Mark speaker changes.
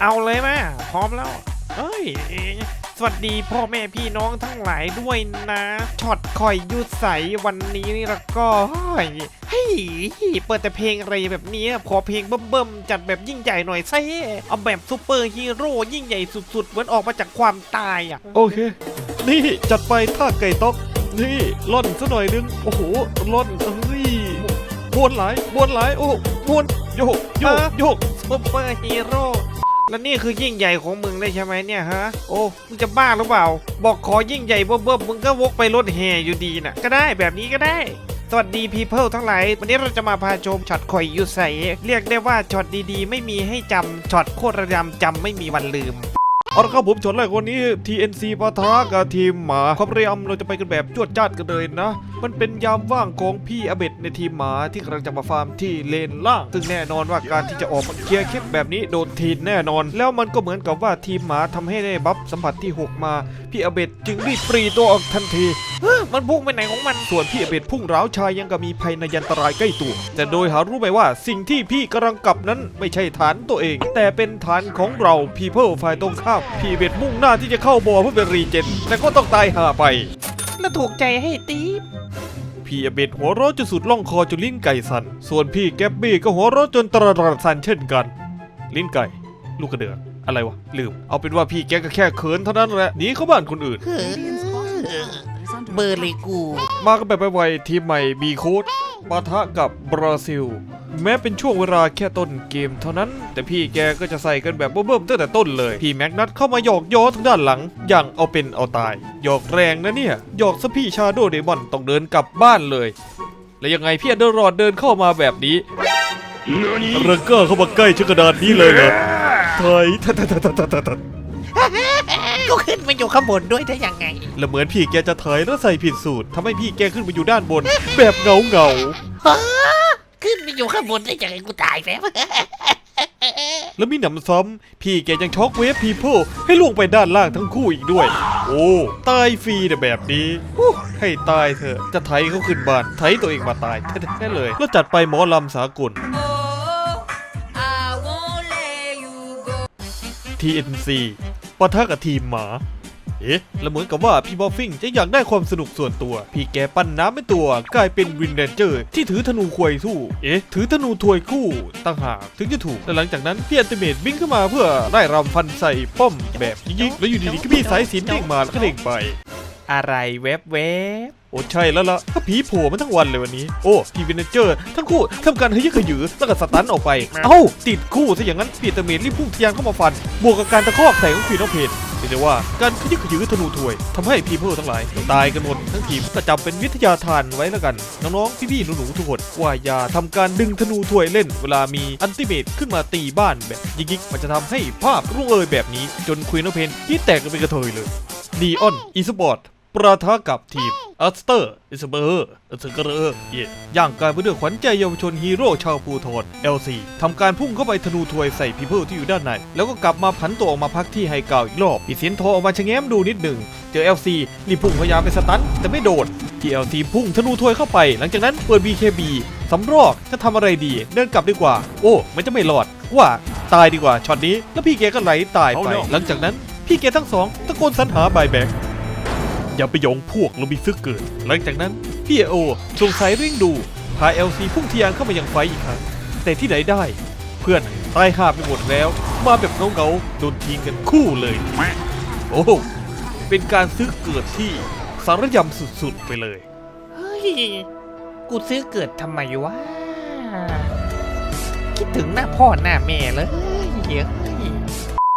Speaker 1: เอาเลยแม่พร้อมแล้วเอ้ย สวัสดีพ่อแม่พี่น้องทั้งหลายด้วยนะช็อตคอยยุดใสวันนี้นี่แล้วก็เฮ้ยเฮ้ยเปิดแต่เพลงอะไรแบบเนี้ยขอเพลงเบิ่มๆจัดแบบยิ่งใหญ่หน่อยเซ่เอาแบบซูเปอร์ฮีโร่ยิ่งใหญ่สุดๆเหมือนออกมาจากความตายอะ
Speaker 2: โอเค นี่จัดไปท่าไก่ต๊อกนี่ล่อนซะหน่อยนึง โอ้โหล่อนเอ้ยบวนหลายบวนหลายโอ้บวนโยกโยก
Speaker 1: ฮะ
Speaker 2: โยก
Speaker 1: ซูเปอร์ฮีโร่ แล้วนี่คือยิ่งใหญ่ของมึงได้ใช่ไหมเนี่ยฮะ โอ้มึงจะบ้าหรือเปล่า บอกขอยิ่งใหญ่เบิ่มๆมึงก็วกไปรถแห่อยู่ดีน่ะ ก็ได้แบบนี้ก็ได้สวัสดีพีเพิลทั้งหลาย วันนี้เราจะมาพาชมช็อตคอยยูใสเรียกได้ว่าช็อตดีๆ ไม่มีให้จำช็อตโคตรระยำจำไม่มีวันลืม
Speaker 2: เอาละครับผมชนแรกวันนี้ TNC ปะทะกับทีมหมาความเรียมเราจะไปกันแบบจวดจ้าดกันเลยนะ มันเป็นยามว่างของพี่อเบดในทีมหมาที่กำลังจะมาฟาร์มที่เลนล่าง ซึ่งแน่นอนว่าการที่จะออกมาเคลียร์คปแบบนี้โดนทีนแน่นอน แล้วมันก็เหมือนกับว่าทีมหมาทำให้ได้บัฟสัมผัสที่ 6 มา พี่อเบดจึงรีบปรีตัวออกทันที
Speaker 1: มันพุ่งไปไหนของมัน
Speaker 2: ส่วนพี่อเบดพุ่งร้าวชายยังกับมีภัยในยันตรายใกล้ตัว แต่โดยหารู้ไหมว่าสิ่งที่พี่กำลังกลับนั้นไม่ใช่ฐานตัวเอง แต่เป็นฐานของเราพีเพิลฝ่ายตรงข้ามพี่อเบดมุ่งหน้าที่จะเข้าบ่อเพื่อเป็นรีเจนแต่ก็ต้องตายห่าไป
Speaker 1: แล้วถูกใจให้ตีบ
Speaker 2: พี่อเบดหัวเร้อจนสุดล่องคอจนลิ้นไก่สันส่วนพี่แกบบี้ก็หัวเร้อจนตระดสันเช่นกัน ลิ้นไก่ ลูกกระเดือก อะไรวะลืม เอาเป็นว่าพี่แกก็แค่เขินเท่านั้นแหละหนีเข้าบ้านคนอื่น
Speaker 1: เบอร์เลยกู
Speaker 2: มากันแบบไวๆทีมใหม่บีโค้ดปะทะกับบราซิล แม้เป็นช่วงเวลาแค่ต้นเกมเท่านั้น แต่พี่แกก็จะใส่กันแบบเบิ่มๆตั้งแต่ต้นเลย พี่แม็กนัทเข้ามาหยอกย้อทางด้านหลัง อย่างเอาเป็นเอาตาย หยอกแรงนะเนี่ย หยอกซะพี่ชาโดเดมอนต้องเดินกลับบ้านเลย แล้วยังไงพี่อันเดอร์รอดเดินเข้ามาแบบนี้เรเกอร์เข้ามาใกล้ชนกระดานนี้เลยเหรอ ไทยทัดทัดทัดทัดทัดทัด
Speaker 1: ก็ขึ้นมาอยู่ข้างบนด้วยได้ยังไง
Speaker 2: แล้วเหมือนพี่แกจะถอยแล้วใส่ผิดสูตรทำให้พี่แกขึ้นมาอยู่ด้านบน แบบเงาเงาๆ
Speaker 1: ขึ้นมาอยู่ข้างบนได้ยังไงกูตายแล้ว
Speaker 2: แล้วมีหนำซ้ำพี่แกยังช็อกเวฟพีเพิลให้ล่วงไปด้านล่างทั้งคู่อีกด้วย โอ้ตายฟรีแต่แบบนี้ฮู้ให้ตายเถอะจะไถเขาขึ้นบ้านไถตัวเองมาตายแท้ๆเลย แล้วจัดไปหมอลำสากล TNC ปะทะกับทีมหมา เอ๊ะ แล้วเหมือนกับว่าพี่บอฟฟิงจะอยากได้ความสนุกส่วนตัว พี่แกปั้นน้ำเป็นตัวกลายเป็นวินเรนเจอร์ ที่ถือธนูควยสู้ เอ๊ะ ถือธนูถวยคู่ต่างหากถึงจะถูก แต่หลังจากนั้นพี่อันติเมตบินขึ้นมาเพื่อไล่รำฟันใส่ป้อมแบบยิงๆแล้วอยู่ดีๆก็มีสายสินเด้งมาแล้วก็เด้งไป
Speaker 1: อะไรเว็บเว็บ
Speaker 2: อ้ใช่แล้วล่ะถ้าผีโผล่มาทั้งวันเลยวันนี้ โอ้พี่วินเจอร์ ทั้งคู่ทำการเฮยขยือแล้วก็สตันออกไป เอ้า ติดคู่ซะอย่างนั้นพี่เตอร์เมนรีบพุ่งทะยานเข้ามาฟัน บวกกับการตะคอกใส่ของควีนอเพนเรียกได้ว่าการขยึกขยือธนูถวยทำให้พีเพิลทั้งหลาย ตายกันหมดทั้งทีมก็จำเป็นวิทยาทานไว้แล้วกัน น้องๆ พี่ๆ หนูๆ ทุกคน ว่าอย่าทำการดึงธนูถวยเล่น เวลามีอันติเมตขึ้นมาตีบ้านแบบยิกๆมันจะทำให้ภาพรุ่งเอยแบบนี้ จนควีนอเพนที่แตกกันเป็นกระเทยเลยดีออนอีสปอร์ต ประทะกับทีมอัสเตอร์อิสเบอร์อิสเกอร์เย่ย่างกายไปด้วยขวัญใจเยาวชนฮีโร่ชาวภูทร LC ทำการพุ่งเข้าไปธนูถวยใส่พีเพิลที่อยู่ด้านใน แล้วก็กลับมาผันตัวออกมาพักที่ไฮเกาอีกรอบปีเสียนโทรออกมาชะแง้มดูนิดหนึ่งเจอ LC รีบพุ่งพยายามไปสตันแต่ไม่โดนที่ LC พุ่งธนูถวยเข้าไป หลังจากนั้นเปิด BKB สำรอกจะทำอะไรดี เดินกลับดีกว่า โอ้มันจะไม่รอดว่าตายดีกว่าช็อตนี้แล้วพี่แกก็ไหลตายไป หลังจากนั้นพี่แกทั้งสองตะโกนสรรหาบายแบ็ก อย่าไปยองพวกเรามีซึกเกิด หลังจากนั้นพี่โอสงสัยเร่งดูพาเอลซีพุ่งทะยานเข้ามายังไฟอีกครั้งแต่ที่ไหนได้ เพื่อนตายหาไปหมดแล้ว มาแบบเงาๆโดนทิ้งกันคู่เลย โอ้โหเป็นการซื้อเกิดที่สารยำสุดๆไปเลย
Speaker 1: เฮ้ย กูซื้อเกิดทำไมวะ คิดถึงหน้าพ่อหน้าแม่เลยเฮ้ย